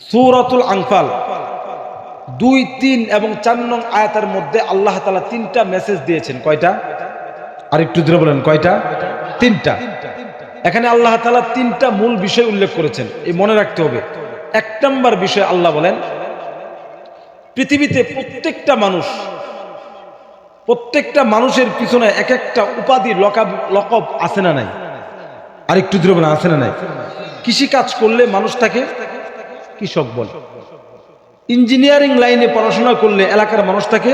সুরাতুল আংফাল দুই, তিন এবং চার নং আয়াতের মধ্যে আল্লাহ তালা তিনটা মেসেজ দিয়েছেন। কয়টা? আর একটু ধরে বলেন, কয়টা? তিনটা। এখানে আল্লাহ তালা তিনটা মূল বিষয় উল্লেখ করেছেন। এই মনে রাখতে হবে। এক নম্বর বিষয় আল্লাহ বলেন, পৃথিবীতে প্রত্যেকটা মানুষ, প্রত্যেকটা মানুষের পিছনে এক একটা উপাধি লকাব, লকব আছে না নাই? আর একটু দূরে বলে আছে না নাই? কৃষি কাজ করলে মানুষ তাকে কৃষক বলে। ইঞ্জিনিয়ারিং লাইনে পড়াশোনা করলে এলাকার মানুষ তাকে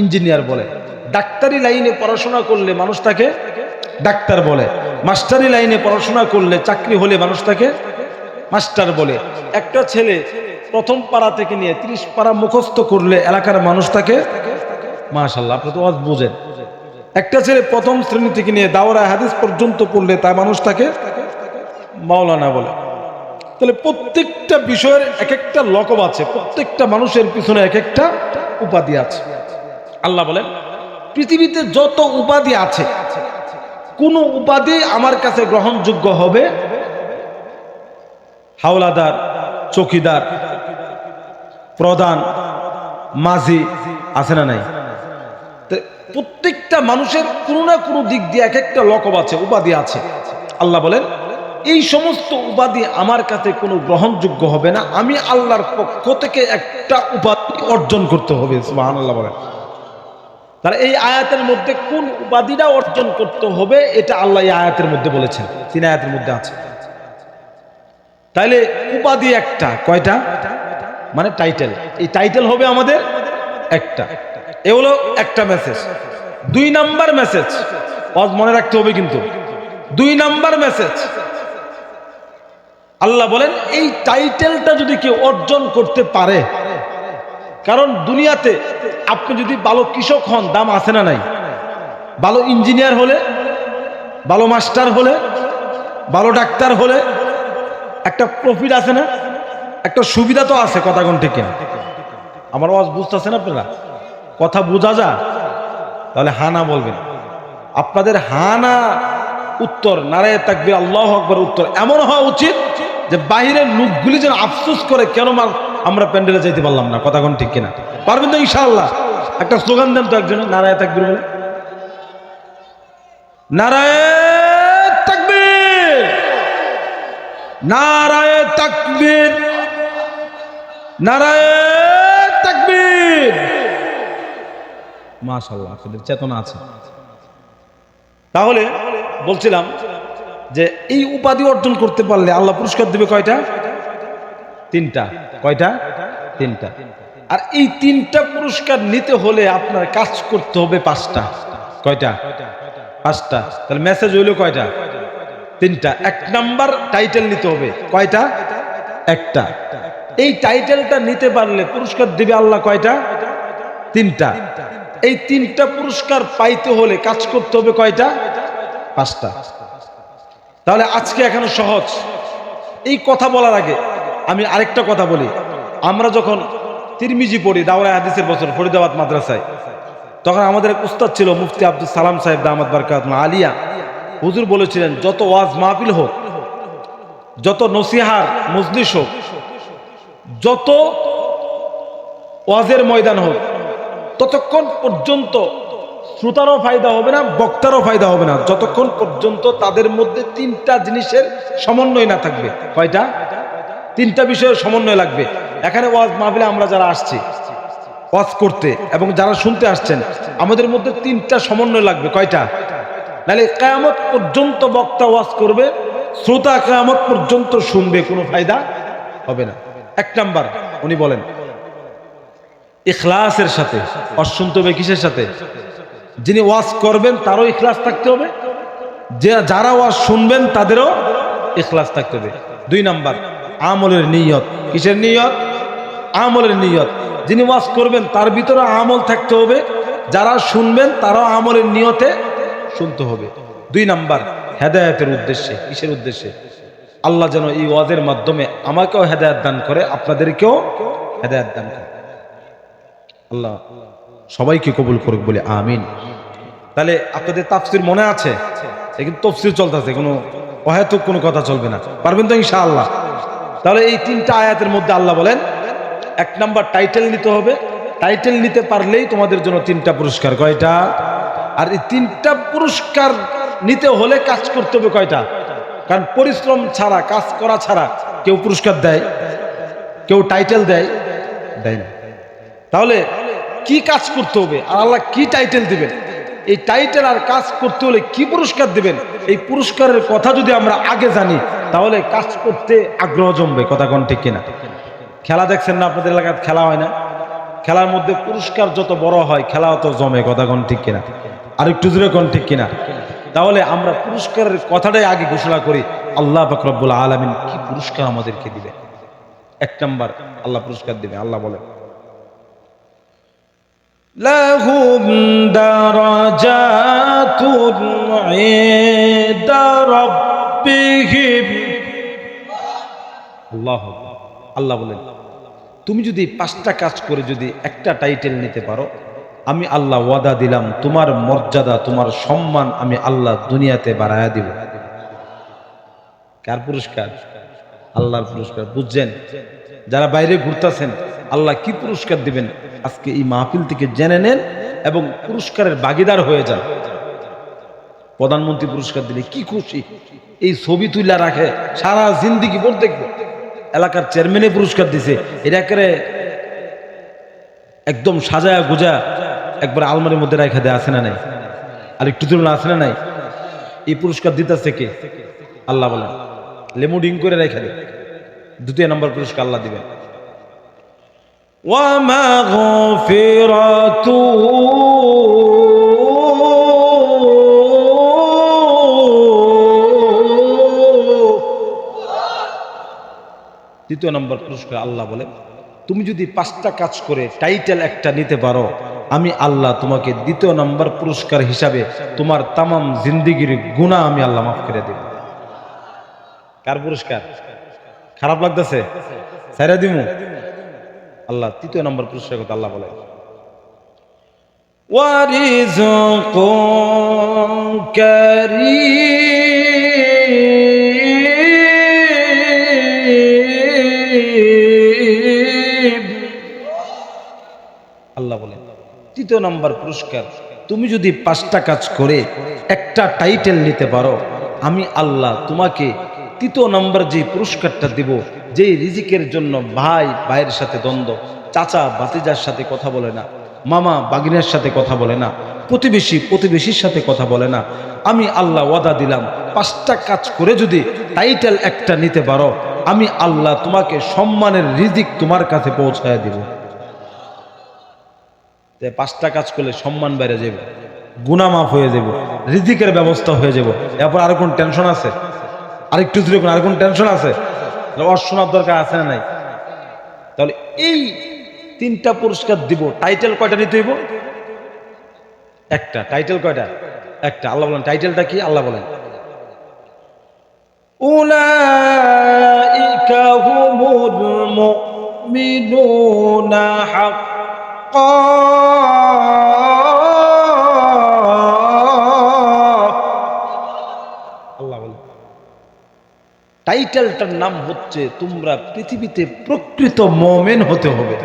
ইঞ্জিনিয়ার বলে। ডাক্তারি লাইনে পড়াশোনা করলে মানুষ তাকে ডাক্তার বলে। মাস্টারি লাইনে পড়াশোনা করলে চাকরি হলে মানুষ তাকে মাস্টার বলে। একটা ছেলে প্রথম পাড়া থেকে নিয়ে ত্রিশ পাড়া মুখস্থ করলে এলাকার মানুষ তাকে মাশাল্লাহ আপনি তো বুঝেন। একটা ছেলে প্রথম শ্রেণি থেকে নিয়ে দাওরা হাদিস পর্যন্ত পড়লে তা মানুষ তাকে মাওলানা বলে। তাহলে প্রত্যেকটা বিষয়ের এক একটা লকব আছে, প্রত্যেকটা মানুষের পিছনে এক একটা উপাধি আছে। আল্লাহ বলেন, পৃথিবীতে যত উপাধি আছে, কোন উপাধি আমার কাছে গ্রহণযোগ্য হবে? হাওলাদার, চৌকিদার, প্রধান, মাঝি আছে না নাই? প্রত্যেকটা মানুষের কোনো না কোনো দিক দিয়ে এক একটা লকব আছে, উপাধি আছে। আল্লাহ বলেন এই সমস্ত উপাধি আমার কাছে কোনো গ্রহণযোগ্য হবে না। আমি আল্লাহর পক্ষ থেকে একটা উপাধি অর্জন করতে হবে আল্লাহ বলেন। তাহলে এই আয়াতের মধ্যে কোন উপাধিটা অর্জন করতে হবে, এটা আল্লাহ এই আয়াতের মধ্যে বলেছেন। তিন আয়াতের মধ্যে আছে। তাইলে উপাধি একটা, কয়টা? মানে টাইটেল এই টাইটেল হবে আমাদের একটা। এ হলো একটা মেসেজ দুই নাম্বার মেসেজ মনে রাখতে হবে কিন্তু। দুই নাম্বার মেসেজ আল্লাহ বলেন, এই টাইটেলটা যদি কেউ অর্জন করতে পারে, কারণ দুনিয়াতে আপনি যদি ভালো কৃষক হন, দাম আছে না নাই? ভালো ইঞ্জিনিয়ার হলে, ভালো মাস্টার হলে, ভালো ডাক্তার হলে, একটা প্রফিট আছে না? একটা সুবিধা তো আছে কথা কোন ঠিক কিনা আমার আওয়াজ বুঝতেছেন আপনারা? কথা বোঝা যা তাহলে হানা বলবেন। আপনাদের হানা উত্তর, নারায় তাকবির, আল্লাহ আকবর উত্তর এমন হওয়া উচিত যে বাহিরের লোকগুলি যেন আফসোস করে, কেন মার আমরা প্যান্ডেলে যেতে পারলাম না? কথা কোন ঠিক কিনা? পারবেন তো ইনশাআল্লাহ। একটা স্লোগান দেন তো একজনে নারায় তাকবির বলে। নারায় তাকবীর! নারায় তাকবীর! নারায় তাকবীর! মাশাআল্লাহ, আপনাদের চেতনা আছে। তাহলে বলছিলাম যে এই উপাধি অর্জন করতে পারলে আল্লাহ পুরস্কার দেবে কয়টা? তিনটা। কয়টা? তিনটা। আর এই তিনটা পুরস্কার নিতে হলে আপনার কাজ করতে হবে পাঁচটা। কয়টা? পাঁচটা। তাহলে মেসেজ হইল কয়টা? তিনটা। এক নাম্বার টাইটেল নিতে হবে। কয়টা? একটা। এই টাইটেলটা নিতে পারলে পুরস্কার দিবে আল্লাহ কয়টা? তিনটা। এই তিনটা পুরস্কার পাইতে হলে কাজ করতে হবে কয়টা? পাঁচটা। তাহলে আজকে এখানে সহজ। এই কথা বলার আগে আমি আরেকটা কথা বলি। আমরা যখন তিরমিজি পড়ি দাওরা হাদিসের বছর, ফরিদাবাদ মাদ্রাসায়, তখন আমাদের এক উস্তাদ ছিল, মুফতি আব্দুল সালাম সাহেব দামাদ বারকাত আলিয়া। হুজুর বলেছিলেন, যত ওয়াজ মাহফিল হোক, যত নসিহার মজলিস হোক, যত ওয়াজের ময়দান হোক, ততক্ষণ পর্যন্ত শ্রোতারও ফায়দা হবে না, বক্তারও ফায়দা হবে না। যতক্ষণ পর্যন্ত তাদের মধ্যে তিনটা জিনিসের সমন্বয় না থাকবে। কয়টা? তিনটা বিষয়ের সমন্বয় লাগবে। এখানে ওয়াজ মাহফিলে আমরা যারা আসছি, ওয়াজ করতে এবং যারা শুনতে আসছেন, আমাদের মধ্যে তিনটা সমন্বয় লাগবে। কয়টা? নাহলে কেয়ামত পর্যন্ত বক্তা ওয়াজ করবে, শ্রোতা কেয়ামত পর্যন্ত শুনবে, কোনো ফায়দা হবে না। এক নাম্বার, উনি বলেন, ইখলাসের সাথে হবে কিসের সাথে যিনি ওয়াজ করবেন, তারও ইখলাস থাকতে হবে। যে, যারা ওয়াজ শুনবেন, তাদেরও ইখলাস থাকতে হবে। দুই নাম্বার, আমলের নিয়ত। কিসের নিয়ত? আমলের নিয়ত। যিনি ওয়াজ করবেন, তার ভিতরে আমল থাকতে হবে। যারা শুনবেন, তারাও আমলের নিয়তে শুনতে হবে। দুই নাম্বার, হেদায়তের উদ্দেশ্যে। কিসের উদ্দেশ্যে? আল্লাহ যেন এই ওয়াজের মাধ্যমে আমাকেও হেদায়ত দান করে, আপনাদেরকেও হেদায়ত দান করে। আল্লাহ সবাইকে কবুল করুক বলে, আমিন। তাহলে আপনাদের তাফসির মনে আছে? কিন্তু তফসির চলতেছে, কোনো অহেতুক কোনো কথা চলবে না। পারবেন তো ইনশা আল্লাহ তাহলে এই তিনটা আয়াতের মধ্যে আল্লাহ বলেন, এক নাম্বার টাইটেল নিতে হবে। টাইটেল নিতে পারলেই তোমাদের জন্য তিনটা পুরস্কার। কয়টা? আর এই তিনটা পুরস্কার নিতে হলে কাজ করতে হবে কয়টা? কারণ পরিশ্রম ছাড়া, কাজ করা ছাড়া কেউ পুরস্কার দেয়, কেউ টাইটেল দেয় দেয় না। তাহলে কি কাজ করতে হবে? আর আল্লাহ কি টাইটেল দিবেন? এই টাইটেল আর কাজ করতে হলে কি পুরস্কার দিবেন? এই পুরস্কারের কথা যদি আমরা আগে জানি, তাহলে কাজ করতে আগ্রহ জমবে, কথা কোন ঠিক কিনা? খেলা দেখছেন না আপনাদের এলাকায়? খেলা হয় না? খেলার মধ্যে পুরস্কার যত বড় হয় খেলা অত জমে, কথা কোন ঠিক কিনা? আর একটু জুড়ে কোন ঠিক কিনা? তাহলে আমরা পুরস্কারের কথাটাই আগে ঘোষণা করি, আল্লাহ ফকরবুল আলমিন কি পুরস্কার আমাদেরকে দিবে এক নম্বর, আল্লাহ পুরস্কার দিবে, আল্লাহ বলে لهم درجات عند ربهم আল্লাহ আল্লাহ বলেন তুমি যদি পাঁচটা কাজ করে যদি একটা টাইটেল নিতে পারো আমি আল্লাহ ওয়াদা দিলাম তোমার মর্যাদা তোমার সম্মান আমি আল্লাহ দুনিয়াতে বাড়ায়া দিব কার পুরস্কার আল্লাহর পুরস্কার বুঝছেন যারা বাইরে ঘুরতেছেন আল্লাহ কি পুরস্কার দিবেন আজকে এই মাহফিল থেকে জেনে নেন এবং পুরস্কারের বাগিদার হয়ে যান। প্রধানমন্ত্রী পুরস্কার দিলে কি খুশি? এই ছবি তুইলা রাখে, সারা জিন্দিগি ভোট দেখব। এলাকার চেয়ারম্যানে পুরস্কার দিছে এটা করে একদম সাজায়া গোজা, একবার আলমারির মধ্যে রেখা দেয় আছে না নাই? আর একটু তুলনা আছে না নাই? এই পুরস্কার দিতেছে কে? আল্লাহ বলেন। লেমু ডিং করে রেখে দেয় দ্বিতীয় নম্বর পুরস্কার আল্লাহ দিবেন। দ্বিতীয় নম্বর পুরস্কার আল্লাহ বলে, তুমি যদি পাঁচটা কাজ করে টাইটেল একটা নিতে পারো, আমি আল্লাহ তোমাকে দ্বিতীয় নম্বর পুরস্কার হিসাবে তোমার তামাম জিন্দিগির গুণা আমি আল্লাহ মাফ করে দেব। কার পুরস্কার? খারাপ লাগতেছে? সাইরা দিমু? আল্লাহ তৃতীয় নম্বর পুরস্কার কথা আল্লাহ বলে। ওয়ারিজুক কারীম আল্লাহ বলেন তৃতীয় নম্বর পুরস্কার, তুমি যদি পাঁচটা কাজ করে একটা টাইটেল নিতে পারো, আমি আল্লাহ তোমাকে তৃতীয় নম্বর যে পুরস্কারটা দিব যে রিজিকের জন্য ভাই, ভাইয়ের সাথে দ্বন্দ্ব, চাচা বাতিজার সাথে কথা বলে না, মামা বাগিনের সাথে কথা বলে না, প্রতিবেশী, প্রতিবেশীর সাথে কথা বলে না, আমি আল্লাহ ওয়াদা দিলাম, পাঁচটা কাজ করে যদি টাইটেল একটা নিতে পারো, আমি আল্লাহ তোমাকে সম্মানের রিজিক তোমার কাছে পৌঁছায় দিব। পাঁচটা কাজ করলে সম্মান বেড়ে যাবে, গুণা মাফ হয়ে যাব, রিজিকের ব্যবস্থা হয়ে যাব। এরপর আর কোন টেনশন আছে? আরেকটু দূরে আর কোন টেনশন আছে? ওর শোনার দরকার আছে না নাই? তাহলে এই তিনটা পুরস্কার দিব টাইটেল কয়টা নিতে হইব? একটা টাইটেল কয়টা? একটা, আল্লাহ বলেন টাইটেলটা কি? আল্লাহ বলেন। টাইটেলটার নাম হচ্ছে, তোমরা পৃথিবীতে প্রকৃত মোমেন হতে হবে।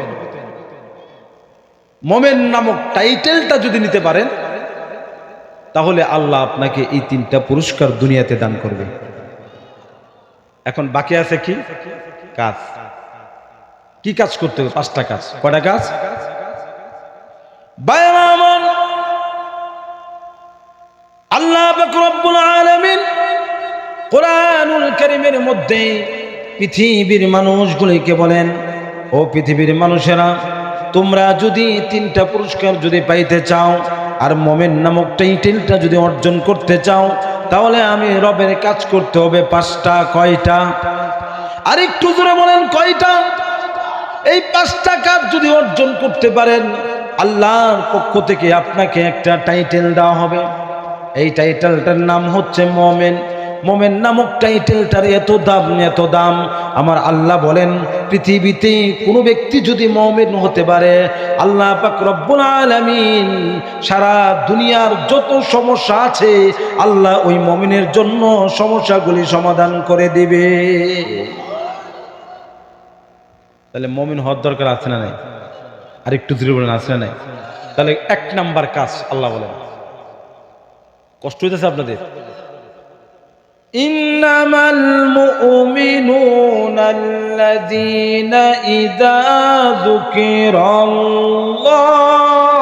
মোমেন নামক টাইটেলটা যদি নিতে পারেন, তাহলে আল্লাহ আপনাকে এই তিনটা পুরস্কার দুনিয়াতে দান করবে। এখন বাকি আছে কি? কাজ। কি কাজ করতে হবে? পাঁচটা কাজ। কয়টা কাজ? আল্লাহ আলামিন কোরআনুল কারীমের মধ্যে পৃথিবীর মানুষগুলিকে বলেন, ও পৃথিবীর মানুষেরা, তোমরা যদি তিনটা পুরস্কার যদি পাইতে চাও, আর মোমেন নামক টাইটেলটা যদি অর্জন করতে চাও, তাহলে আমি রবের কাজ করতে হবে পাঁচটা, কয়টা? আর একটু জোরে বলেন, কয়টা? এই পাঁচটা কাজ যদি অর্জন করতে পারেন, আল্লাহর পক্ষ থেকে আপনাকে একটা টাইটেল দেওয়া হবে। এই টাইটেলটার নাম হচ্ছে মোমেন। মোমেন নামক টাইটেলটার এত দাম এত দাম। আমার আল্লাহ বলেন, পৃথিবীতে কোনো ব্যক্তি যদি মোমেন হতে পারে, আল্লাহ পাক রব্বুল আলামিন সারা দুনিয়ার যত সমস্যা আছে, আল্লাহ ওই মমিনের জন্য সমস্যাগুলি সমাধান করে দেবে। তাহলে মমিন হওয়ার দরকার আছে না নাই? আর একটু দূরে বলেন, আছে না নাই? তাহলে এক নাম্বার কাজ, আল্লাহ বলেন। কষ্ট হইতেছে আপনাদের? إنما المؤمنون الذين إذا ذكر الله